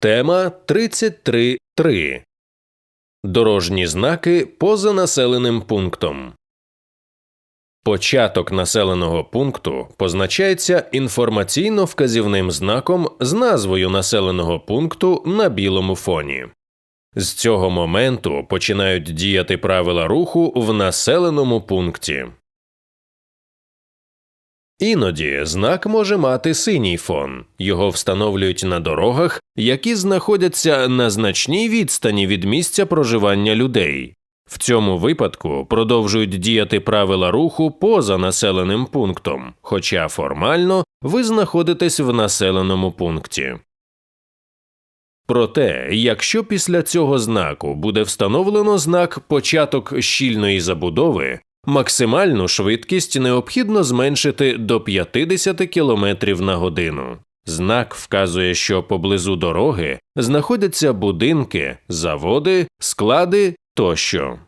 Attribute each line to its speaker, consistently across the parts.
Speaker 1: Тема 33.3. Дорожні знаки поза населеним пунктом. Початок населеного пункту позначається інформаційно-вказівним знаком з назвою населеного пункту на білому фоні. З цього моменту починають діяти правила руху в населеному пункті. Іноді знак може мати синій фон. Його встановлюють на дорогах, які знаходяться на значній відстані від місця проживання людей. В цьому випадку продовжують діяти правила руху поза населеним пунктом, хоча формально ви знаходитесь в населеному пункті. Проте, якщо після цього знаку буде встановлено знак початок щільної забудови, максимальну швидкість необхідно зменшити до 50 км на годину. Знак вказує, що поблизу дороги знаходяться будинки, заводи, склади тощо.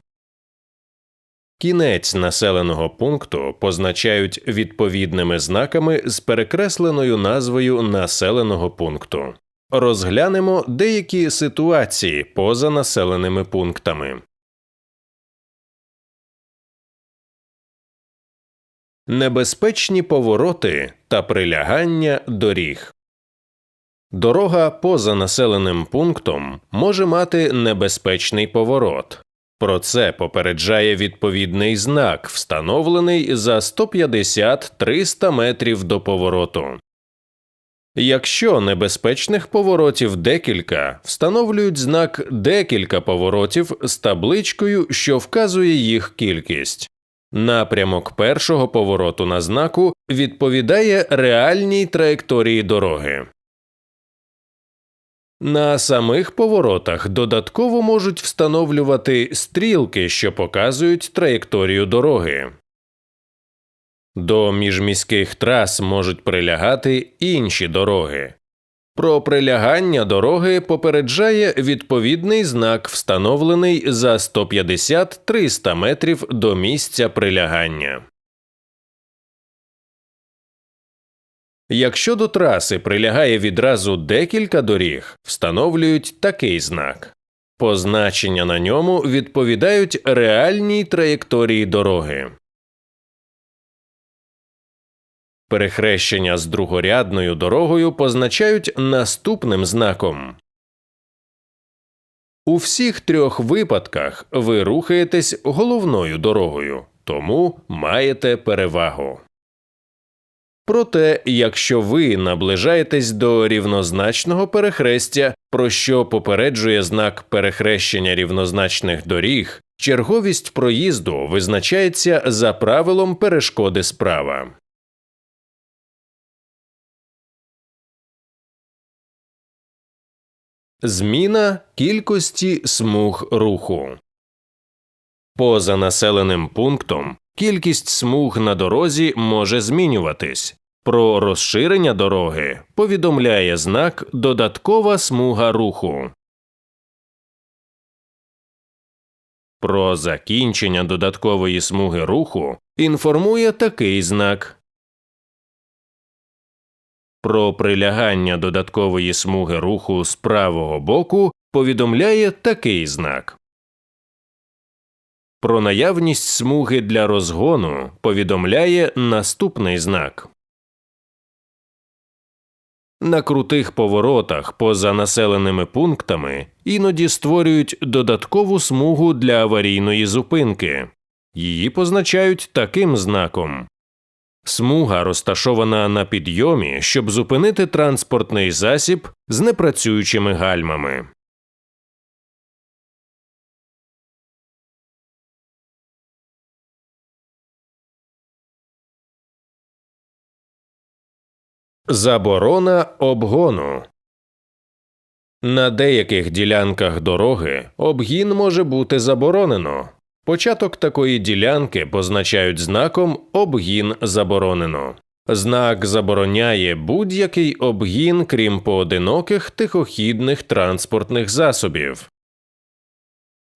Speaker 1: Кінець населеного пункту позначають відповідними знаками з перекресленою назвою населеного пункту. Розглянемо деякі ситуації поза населеними пунктами. Небезпечні повороти та прилягання доріг. Дорога поза населеним пунктом може мати небезпечний поворот. Про це попереджає відповідний знак, встановлений за 150-300 метрів до повороту. Якщо небезпечних поворотів декілька, встановлюють знак декілька поворотів з табличкою, що вказує їх кількість. Напрямок першого повороту на знаку відповідає реальній траєкторії дороги. На самих поворотах додатково можуть встановлювати стрілки, що показують траєкторію дороги. До міжміських трас можуть прилягати інші дороги. Про прилягання дороги попереджає відповідний знак, встановлений за 150-300 метрів до місця прилягання. Якщо до траси прилягає відразу декілька доріг, встановлюють такий знак. Позначення на ньому відповідають реальній траєкторії дороги. Перехрещення з другорядною дорогою позначають наступним знаком. У всіх трьох випадках ви рухаєтесь головною дорогою, тому маєте перевагу. Проте, якщо ви наближаєтесь до рівнозначного перехрестя, про що попереджує знак перехрещення рівнозначних доріг, черговість проїзду визначається за правилом перешкоди справа. Зміна кількості смуг руху. Поза населеним пунктом кількість смуг на дорозі може змінюватись. Про розширення дороги повідомляє знак Додаткова смуга руху. Про закінчення додаткової смуги руху інформує такий знак. Про прилягання додаткової смуги руху з правого боку повідомляє такий знак. Про наявність смуги для розгону повідомляє наступний знак. На крутих поворотах поза населеними пунктами іноді створюють додаткову смугу для аварійної зупинки. Її позначають таким знаком. Смуга розташована на підйомі, щоб зупинити транспортний засіб з непрацюючими гальмами. Заборона обгону на деяких ділянках дороги обгін може бути заборонено. Початок такої ділянки позначають знаком Обгін заборонено. Знак забороняє будь-який обгін, крім поодиноких тихохідних транспортних засобів.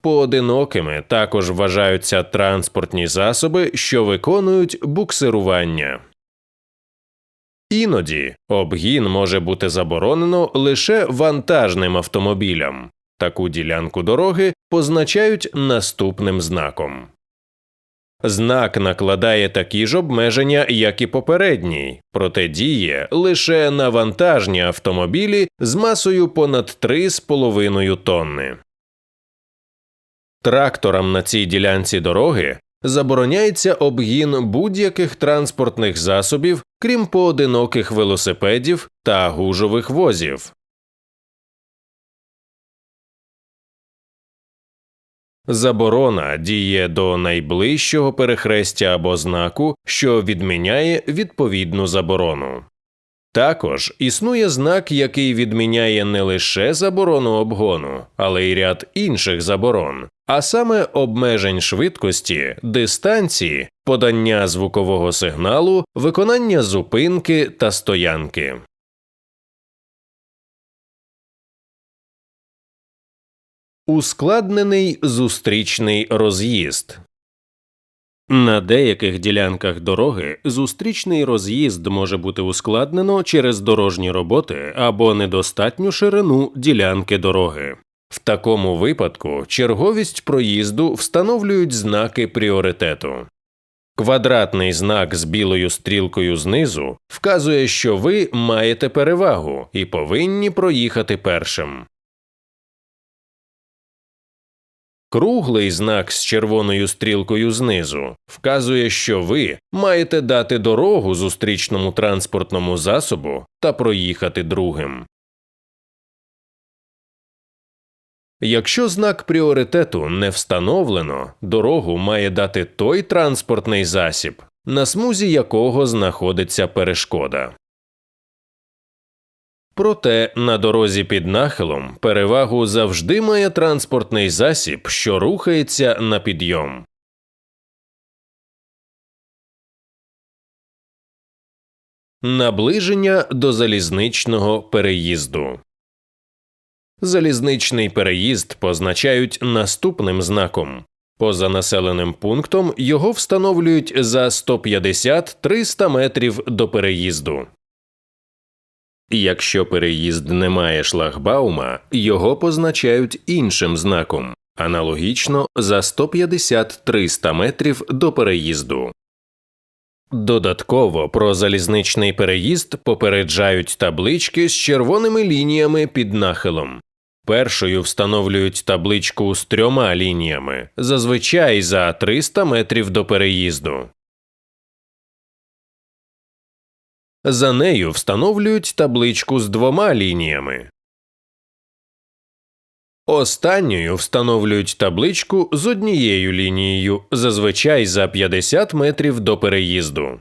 Speaker 1: Поодинокими також вважаються транспортні засоби, що виконують буксирування. Іноді обгін може бути заборонено лише вантажним автомобілям. Таку ділянку дороги позначають наступним знаком. Знак накладає такі ж обмеження, як і попередній, проте діє лише на вантажні автомобілі з масою понад 3,5 тонни. Тракторам на цій ділянці дороги забороняється обгін будь-яких транспортних засобів, крім поодиноких велосипедів та гужових возів. Заборона діє до найближчого перехрестя або знаку, що відміняє відповідну заборону. Також існує знак, який відміняє не лише заборону обгону, але й ряд інших заборон, а саме обмежень швидкості, дистанції, подання звукового сигналу, виконання зупинки та стоянки. Ускладнений зустрічний роз'їзд. На деяких ділянках дороги зустрічний роз'їзд може бути ускладнено через дорожні роботи або недостатню ширину ділянки дороги. В такому випадку черговість проїзду встановлюють знаки пріоритету. Квадратний знак з білою стрілкою знизу вказує, що ви маєте перевагу і повинні проїхати першим. Круглий знак з червоною стрілкою знизу вказує, що ви маєте дати дорогу зустрічному транспортному засобу та проїхати другим. Якщо знак пріоритету не встановлено, дорогу має дати той транспортний засіб, на смузі якого знаходиться перешкода. Проте на дорозі під нахилом перевагу завжди має транспортний засіб, що рухається на підйом. Наближення до залізничного переїзду. Залізничний переїзд позначають наступним знаком. Поза населеним пунктом його встановлюють за 150-300 метрів до переїзду. Якщо переїзд не має шлагбаума, його позначають іншим знаком, аналогічно за 150-300 метрів до переїзду. Додатково про залізничний переїзд попереджають таблички з червоними лініями під нахилом. Першою встановлюють табличку з трьома лініями, зазвичай за 300 метрів до переїзду. За нею встановлюють табличку з двома лініями. Останньою встановлюють табличку з однією лінією, зазвичай за 50 метрів до переїзду.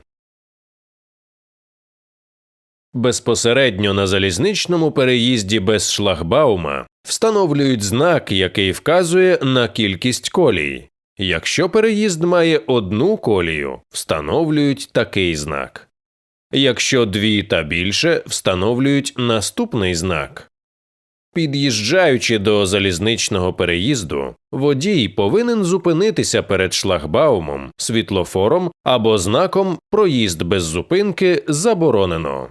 Speaker 1: Безпосередньо на залізничному переїзді без шлагбаума встановлюють знак, який вказує на кількість колій. Якщо переїзд має одну колію, встановлюють такий знак. Якщо дві та більше, встановлюють наступний знак. Під'їжджаючи до залізничного переїзду, водій повинен зупинитися перед шлагбаумом, світлофором або знаком Проїзд без зупинки заборонено.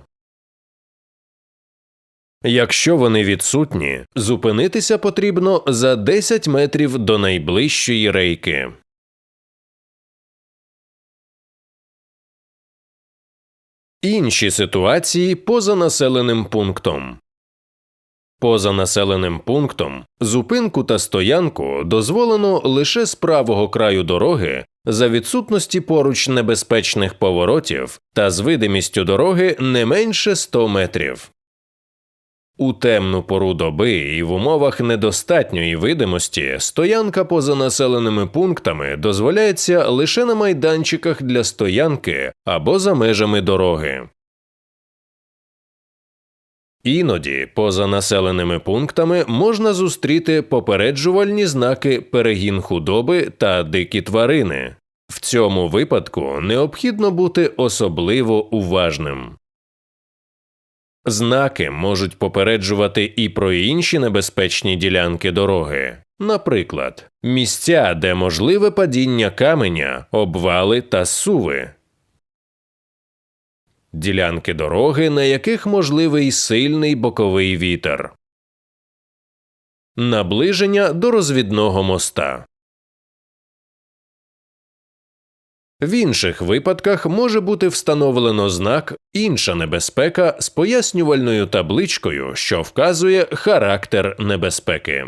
Speaker 1: Якщо вони відсутні, зупинитися потрібно за 10 метрів до найближчої рейки. Інші ситуації поза населеним пунктом. Поза населеним пунктом зупинку та стоянку дозволено лише з правого краю дороги за відсутності поруч небезпечних поворотів та з видимістю дороги не менше 100 метрів. У темну пору доби і в умовах недостатньої видимості стоянка поза населеними пунктами дозволяється лише на майданчиках для стоянки або за межами дороги. Іноді поза населеними пунктами можна зустріти попереджувальні знаки перегін худоби та дикі тварини. В цьому випадку необхідно бути особливо уважним. Знаки можуть попереджувати і про інші небезпечні ділянки дороги, наприклад, місця, де можливе падіння каменя, обвали та суви. ділянки дороги, на яких можливий сильний боковий вітер, наближення до розвідного моста. В інших випадках може бути встановлено знак інша небезпека з пояснювальною табличкою, що вказує характер небезпеки.